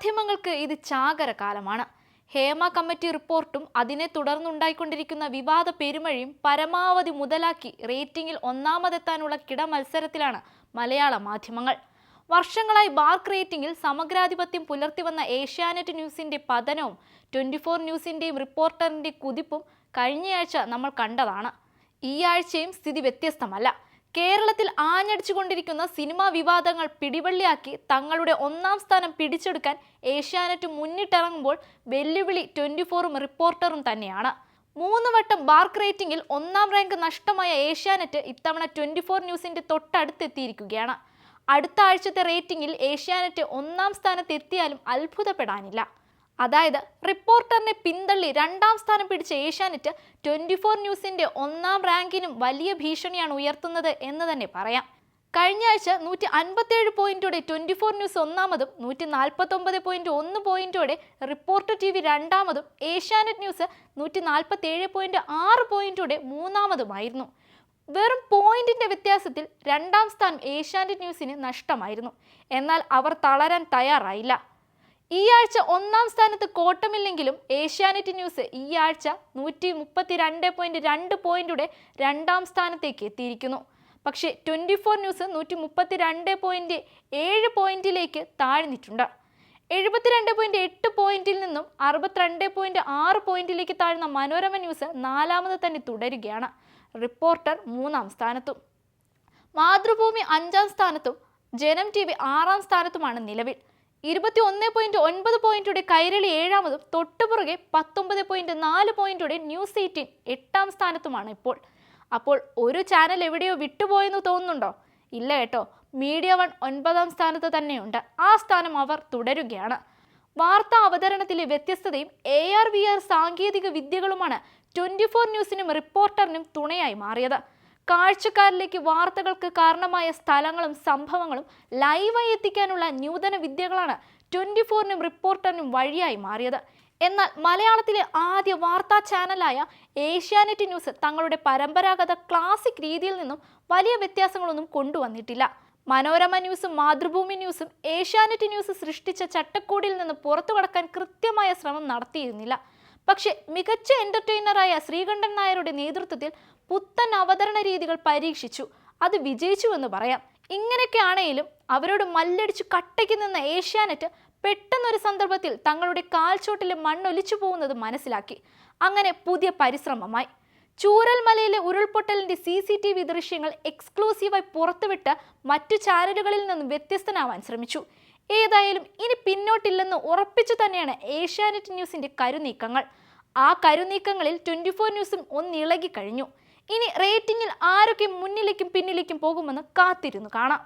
മാധ്യമങ്ങൾക്ക് ഇത് ചാകര കാലമാണ് ഹേമ കമ്മിറ്റി റിപ്പോർട്ടും അതിനെ തുടർന്നുണ്ടായിക്കൊണ്ടിരിക്കുന്ന വിവാദ പെരുമഴയും പരമാവധി മുതലാക്കി റേറ്റിംഗിൽ ഒന്നാമതെത്താനുള്ള കിട മത്സരത്തിലാണ് മലയാള മാധ്യമങ്ങൾ. വർഷങ്ങളായി ബാർക്ക് റേറ്റിംഗിൽ സമഗ്രാധിപത്യം പുലർത്തിവന്ന ഏഷ്യാനെറ്റ് ന്യൂസിന്റെ പതനവും ട്വന്റി ഫോർ ന്യൂസിന്റെയും റിപ്പോർട്ടറിന്റെ കുതിപ്പും കഴിഞ്ഞയാഴ്ച നമ്മൾ കണ്ടതാണ്. ഈ ആഴ്ചയും സ്ഥിതി വ്യത്യസ്തമല്ല. കേരളത്തിൽ ആഞ്ഞടിച്ചുകൊണ്ടിരിക്കുന്ന സിനിമാ വിവാദങ്ങൾ പിടിവള്ളിയാക്കി തങ്ങളുടെ ഒന്നാം സ്ഥാനം പിടിച്ചെടുക്കാൻ ഏഷ്യാനെറ്റ് മുന്നിട്ടിറങ്ങുമ്പോൾ വെല്ലുവിളി ട്വന്റി ഫോറും റിപ്പോർട്ടറും തന്നെയാണ്. മൂന്ന് വട്ടം ബാർക്ക് റേറ്റിംഗിൽ ഒന്നാം റാങ്ക് നഷ്ടമായ ഏഷ്യാനെറ്റ് ഇത്തവണ ട്വന്റി ഫോർ ന്യൂസിന്റെ തൊട്ടടുത്തെത്തിയിരിക്കുകയാണ്. അടുത്ത ആഴ്ചത്തെ റേറ്റിംഗിൽ ഏഷ്യാനെറ്റ് ഒന്നാം സ്ഥാനത്തെത്തിയാലും അത്ഭുതപ്പെടാനില്ല. അതായത് റിപ്പോർട്ടറിനെ പിന്തള്ളി രണ്ടാം സ്ഥാനം പിടിച്ച ഏഷ്യാനെറ്റ് ട്വന്റി ഫോർ ന്യൂസിന്റെ ഒന്നാം റാങ്കിനും വലിയ ഭീഷണിയാണ് ഉയർത്തുന്നത് എന്ന് തന്നെ പറയാം. കഴിഞ്ഞ ആഴ്ച നൂറ്റി അൻപത്തേഴ് പോയിന്റോടെ ട്വന്റി ഫോർ ന്യൂസ് ഒന്നാമതും നൂറ്റി നാൽപ്പത്തി ഒമ്പത് പോയിന്റ് ഒന്ന് പോയിന്റോടെ റിപ്പോർട്ടർ ടി വി രണ്ടാമതും ഏഷ്യാനെറ്റ് ന്യൂസ് നൂറ്റി നാൽപ്പത്തി ഏഴ് പോയിന്റ് ആറ് പോയിന്റോടെ മൂന്നാമതുമായിരുന്നു. വെറും പോയിന്റിന്റെ വ്യത്യാസത്തിൽ രണ്ടാം സ്ഥാനം ഏഷ്യാനെറ്റ് ന്യൂസിന് നഷ്ടമായിരുന്നു. എന്നാൽ അവർ തളരാൻ തയ്യാറായില്ല. ഈ ആഴ്ച ഒന്നാം സ്ഥാനത്ത് കോട്ടമില്ലെങ്കിലും ഏഷ്യാനെറ്റ് ന്യൂസ് ഈ ആഴ്ച നൂറ്റി മുപ്പത്തി രണ്ട് പോയിന്റ് രണ്ട് പോയിന്റുടെ രണ്ടാം സ്ഥാനത്തേക്ക് എത്തിയിരിക്കുന്നു. പക്ഷേ ട്വന്റി ഫോർ ന്യൂസ് നൂറ്റി മുപ്പത്തി രണ്ട് പോയിന്റ് ഏഴ് പോയിന്റിലേക്ക് താഴ്ന്നിട്ടുണ്ട്. എഴുപത്തിരണ്ട് പോയിന്റ് എട്ട് പോയിന്റിൽ നിന്നും അറുപത്തിരണ്ട് പോയിന്റ് ആറ് പോയിന്റിലേക്ക് താഴ്ന്ന മനോരമ ന്യൂസ് നാലാമത് തന്നെ തുടരുകയാണ്. റിപ്പോർട്ടർ മൂന്നാം സ്ഥാനത്തും. മാതൃഭൂമി അഞ്ചാം സ്ഥാനത്തും ജനം ടി വി ആറാം സ്ഥാനത്തുമാണ് നിലവിൽ. ഇരുപത്തി ഒന്ന് പോയിന്റ് ഒൻപത് പോയിന്റോടെ കൈരളി ഏഴാമതും തൊട്ടുപുറകെ പത്തൊമ്പത് പോയിന്റ് നാല് പോയിന്റോടെ ന്യൂസ് എയ്റ്റീൻ എട്ടാം സ്ഥാനത്തുമാണ് ഇപ്പോൾ. അപ്പോൾ ഒരു ചാനൽ എവിടെയോ വിട്ടുപോയെന്ന് തോന്നുന്നുണ്ടോ? ഇല്ല കേട്ടോ. മീഡിയ വൺ ഒൻപതാം സ്ഥാനത്ത് തന്നെയുണ്ട്. ആ സ്ഥാനം അവർ തുടരുകയാണ്. വാർത്താ അവതരണത്തിലെ വ്യത്യസ്തതയും എ ആർ വി ആർ സാങ്കേതിക വിദ്യകളുമാണ് ട്വന്റി ഫോർ ന്യൂസിനും റിപ്പോർട്ടറിനും തുണയായി മാറിയത്. കാഴ്ചക്കാരിലേക്ക് വാർത്തകൾക്ക് കാരണമായ സ്ഥലങ്ങളും സംഭവങ്ങളും ലൈവായി എത്തിക്കാനുള്ള നൂതന വിദ്യകളാണ് ട്വന്റി ഫോറിനും റിപ്പോർട്ടറിനും വഴിയായി മാറിയത്. എന്നാൽ മലയാളത്തിലെ ആദ്യ വാർത്താ ചാനലായ ഏഷ്യാനെറ്റ് ന്യൂസ് തങ്ങളുടെ പരമ്പരാഗത ക്ലാസിക് രീതിയിൽ നിന്നും വലിയ വ്യത്യാസങ്ങളൊന്നും കൊണ്ടുവന്നിട്ടില്ല. മനോരമ ന്യൂസും മാതൃഭൂമി ന്യൂസും ഏഷ്യാനെറ്റ് ന്യൂസ് സൃഷ്ടിച്ച ചട്ടക്കൂടിൽ നിന്ന് പുറത്തു കടക്കാൻ കൃത്യമായ ശ്രമം നടത്തിയിരുന്നില്ല. പക്ഷേ മികച്ച എന്റർടൈനറായ ശ്രീകണ്ഠൻ നായരുടെ നേതൃത്വത്തിൽ പുത്തൻ അവതരണ രീതികൾ പരീക്ഷിച്ചു. അത് വിജയിച്ചു എന്ന് പറയാം. ഇങ്ങനെയൊക്കെയാണെങ്കിലും അവരോട് മല്ലടിച്ചു കട്ടയ്ക്ക് നിന്ന ഏഷ്യാനെറ്റ് പെട്ടെന്നൊരു സന്ദർഭത്തിൽ തങ്ങളുടെ കാൽച്ചോട്ടിലെ മണ്ണൊലിച്ചു പോകുന്നത് മനസ്സിലാക്കി. അങ്ങനെ പുതിയ പരിശ്രമമായി. ചൂരൽമലയിലെ ഉരുൾപൊട്ടലിന്റെ സി സി ടി വി ദൃശ്യങ്ങൾ എക്സ്ക്ലൂസീവായി പുറത്തുവിട്ട് മറ്റു ചാനലുകളിൽ നിന്നും വ്യത്യസ്തനാവാൻ ശ്രമിച്ചു. ഏതായാലും ഇനി പിന്നോട്ടില്ലെന്ന് ഉറപ്പിച്ചു തന്നെയാണ് ഏഷ്യാനെറ്റ് ന്യൂസിന്റെ കരുനീക്കങ്ങൾ. ആ കരുനീക്കങ്ങളിൽ ട്വന്റി ഫോർ ന്യൂസും ഒന്നിളകി കഴിഞ്ഞു ഇനി റേറ്റിംഗിൽ ആരൊക്കെ മുന്നിലേക്കും പിന്നിലേക്കും പോകുമെന്ന് കാത്തിരുന്നു കാണാം.